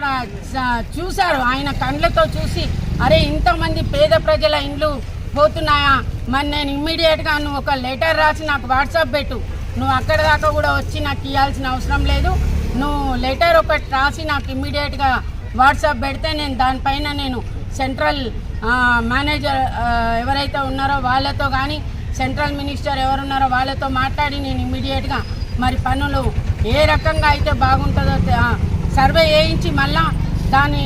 అక్కడ చూశారు. ఆయన కండ్లతో చూసి అరే ఇంతమంది పేద ప్రజల ఇండ్లు పోతున్నాయా? మరి నేను ఇమ్మీడియట్గా నువ్వు ఒక లెటర్ రాసి నాకు వాట్సాప్ పెట్టు. నువ్వు అక్కడ దాకా కూడా వచ్చి నాకు ఇవ్వాల్సిన అవసరం లేదు. నువ్వు లెటర్ ఒకటి రాసి నాకు ఇమ్మీడియట్గా వాట్సాప్ పెడితే నేను దానిపైన నేను సెంట్రల్ మేనేజర్ ఎవరైతే ఉన్నారో వాళ్ళతో కానీ సెంట్రల్ మినిస్టర్ ఎవరున్నారో వాళ్ళతో మాట్లాడి నేను ఇమ్మీడియట్గా మరి పనులు ఏ రకంగా అయితే బాగుంటుందో సర్వే వేయించి మళ్ళా దాని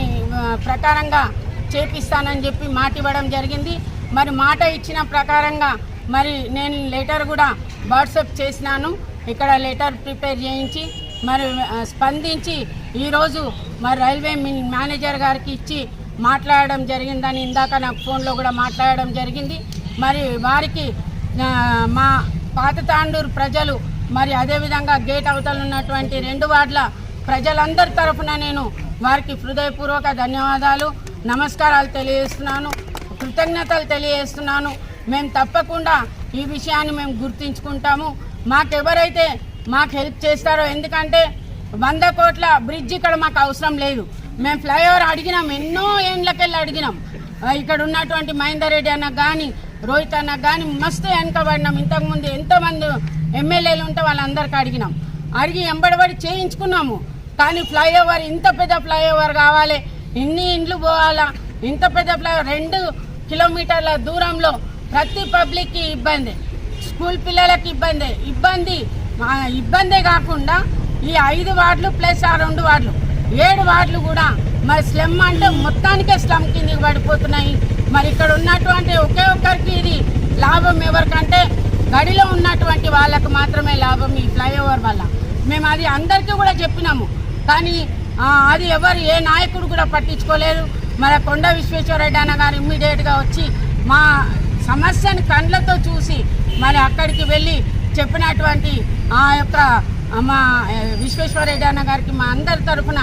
ప్రకారంగా చేపిస్తానని చెప్పి మాట ఇవ్వడం జరిగింది. మరి మాట ఇచ్చిన ప్రకారంగా మరి నేను లెటర్ కూడా వాట్సప్ చేసినాను. ఇక్కడ లెటర్ ప్రిపేర్ చేయించి మరి స్పందించి ఈరోజు మరి రైల్వే మేనేజర్ గారికి ఇచ్చి మాట్లాడడం జరిగిందని ఇందాక నాకు ఫోన్లో కూడా మాట్లాడడం జరిగింది. మరి వారికి మా పాత తాండూరు ప్రజలు మరి అదేవిధంగా గేట్ అవతల ఉన్నటువంటి రెండు వార్డుల ప్రజలందరి తరఫున నేను వారికి హృదయపూర్వక ధన్యవాదాలు నమస్కారాలు తెలియజేస్తున్నాను కృతజ్ఞతలు తెలియజేస్తున్నాను. మేము తప్పకుండా ఈ విషయాన్ని మేము గుర్తించుకుంటాము. మాకెవరైతే మాకు హెల్ప్ చేస్తారో ఎందుకంటే వంద కోట్ల బ్రిడ్జ్ ఇక్కడ మాకు అవసరం లేదు. మేము ఫ్లైఓవర్ అడిగినాం ఎన్నో ఏండ్లకెళ్ళి అడిగినాం. ఇక్కడ ఉన్నటువంటి మహేందర్ రెడ్డి అన్నకు కానీ రోహిత్ అన్న కానీ మస్తు వెనకబడినాం. ఇంతకుముందు ఎంతోమంది ఎమ్మెల్యేలు ఉంటే వాళ్ళందరికీ అడిగినాం. అడిగి ఎంబడబడి చేయించుకున్నాము. కానీ ఫ్లైఓవర్ ఇంత పెద్ద ఫ్లైఓవర్ కావాలి. ఇన్ని ఇండ్లు పోవాలా? ఇంత పెద్ద ఫ్లైఓవర్ రెండు కిలోమీటర్ల దూరంలో ప్రతి పబ్లిక్కి ఇబ్బంది. స్కూల్ పిల్లలకి ఇబ్బంది. ఇబ్బంది ఆ, ఇబ్బందే కాకుండా ఈ ఐదు వార్డులు ప్లస్ ఆ రెండు వార్డులు. ఏడు వార్డులు కూడా మరి స్లమ్ అంటే మొత్తానికే స్లమ్ కిందికి పడిపోతున్నాయి. మరి ఇక్కడ ఉన్నటువంటి ఒకే ఒక్కరికి ఇది లాభం ఎవరికంటే గడిలో ఉన్నటువంటి వాళ్ళకు మాత్రమే లాభం ఈ ఫ్లైఓవర్ వల్ల. మేము అది అందరికీ కూడా చెప్పినాము. కానీ అది ఎవరు ఏ నాయకుడు కూడా పట్టించుకోలేదు. మరి కొండ విశ్వేశ్వరరెడ్డి అన్న గారు ఇమ్మీడియట్గా వచ్చి మా సమస్యను కండ్లతో చూసి మరి అక్కడికి వెళ్ళి చెప్పినటువంటి ఆ యొక్క మా ఆ, విశ్వేశ్వరరెడ్డి అన్న గారికి మా అందరి తరఫున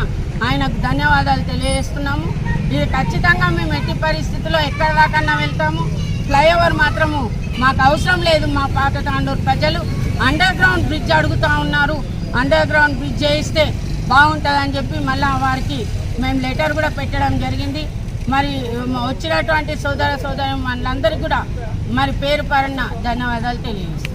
ఆయనకు ధన్యవాదాలు తెలియజేస్తున్నాము. ఇది ఖచ్చితంగా మేము ఎట్టి పరిస్థితుల్లో ఎక్కడ దాకన్నా వెళ్తాము. ఫ్లైఓవర్ మాత్రము మాకు అవసరం లేదు మా పాత తాండూరు ప్రజలు. అండర్ గ్రౌండ్ బ్రిడ్జ్ అడుగుతూ ఉన్నారు. అండర్ గ్రౌండ్ బ్రిడ్జ్ చేయిస్తే బాగుంటుందని చెప్పి మళ్ళీ వారికి మేము లెటర్ కూడా పెట్టడం జరిగింది. మరి వచ్చినటువంటి సోదర సోదరు మనందరికీ కూడా మరి పేరు పరన్న ధన్యవాదాలు తెలియజేస్తాం